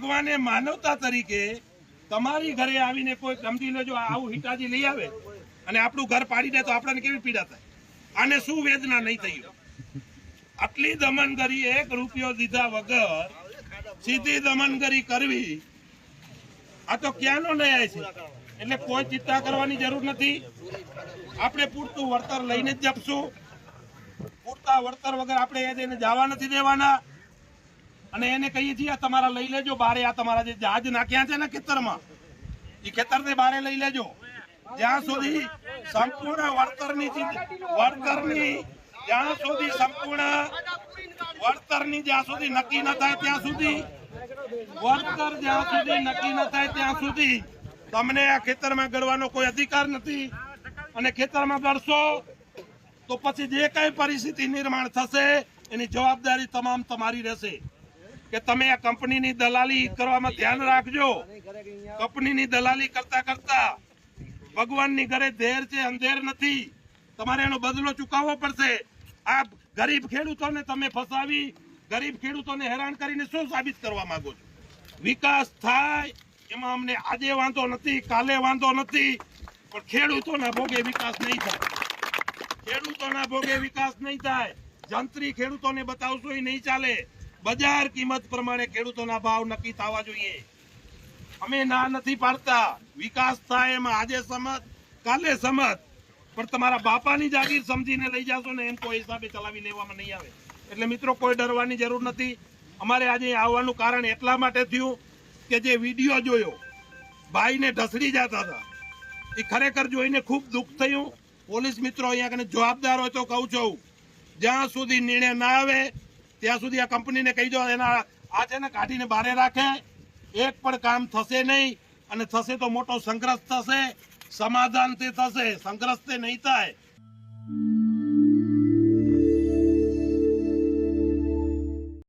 ભગવાને માનવતા તરીકે તમારી ઘરે આવીને કોઈ સમજી લેજો આવું હિટાજી લઈ આવે અને આપણું ઘર પાડી દે તો આપણને કેવી પીડા થાય? આને શું વેદના નહીં થઈ આટલી દમનગરી એક રૂપિયો દીધા વગર સીધી દમનગરી કરવી, આ તો ક્યાંનો ન્યાય છે? એટલે કોઈ ચિંતા કરવાની જરૂર નથી. આપણે પૂરતું વળતર લઈને જ જપશું. પૂરતા વળતર વગર આપણે એને જવા નથી દેવાના. અને એને કહીએ છીએ તમારા લઈ લેજો, બારે આ તમારા જે જહાજ નાખ્યા છે ને ખેતરમાં એ ખેતર ને બારે લઈ લેજો. જ્યાં સુધી સંપૂર્ણ વળતરની વળતરની, જ્યાં સુધી સંપૂર્ણ વળતરની જ્યાં સુધી નક્કી ન થાય ત્યાં સુધી, વળતર જ્યાં સુધી નક્કી ન થાય ત્યાં સુધી તમને આ ખેતરમાં ગળવાનો કોઈ અધિકાર નથી. અને ખેતરમાં ગળશો તો પછી જે કઈ પરિસ્થિતિ નિર્માણ થશે, એની જવાબદારી તમામ તમારી રહેશે. કે તમે આ કંપનીની દલાલી કરવામાં ધ્યાન રાખજો. કંપનીની દલાલી કરતા કરતા ભગવાનની ઘરે ધેર છે, અંધેર નથી. તમારે એનો બદલો ચૂકવવો પડશે. આ ગરીબ ખેડૂતોને તમે ફસાવી, ગરીબ ખેડૂતોને હેરાન કરીને શું સાબિત કરવા માંગો છો? વિકાસ થાય, એમાં અમને આજે વાંધો નથી, કાલે વાંધો નથી, પણ ખેડૂતોના ભોગે વિકાસ નહીં થાય. ખેડૂતોના ભોગે વિકાસ નહીં થાય. જંત્રી ખેડૂતોને બતાવશો એ નહીં ચાલે. બજાર કિંમત પ્રમાણે ખેડૂતોના ભાવ નક્કી થવા જોઈએ. અમે ના નથી પાડતા. વિકાસ થાય એમાં આજે સમત, કાલે સમત. પણ તમારા બાપાની જાગીર સમજીને લઈ જાશો ને એમ કોઈ હિસાબે ચલાવી લેવામાં નહીં આવે. એટલે મિત્રો, કોઈ ડરવાની જરૂર નથી. અમારે આજે આવવાનું કારણ એટલા માટે થયું કે જે વીડિયો જોયો, ભાઈને ઢસડી જતા હતા. એ ખરેખર જોઈને ખૂબ દુઃખ થયું. પોલીસ મિત્રો અહીંયા કને જવાબદાર હોય તો કહું છું. જ્યાં સુધી નિર્ણય ના આવે ત્યાં સુધી આ કંપનીને કહી દો, એના આ છે ને કાઢીને બારે રાખે. એક પણ કામ થશે નહીં અને થશે તો મોટો સંઘર્ષ થશે, સમાધાન તે થશે, સંઘર્ષ તે નહીં થાય.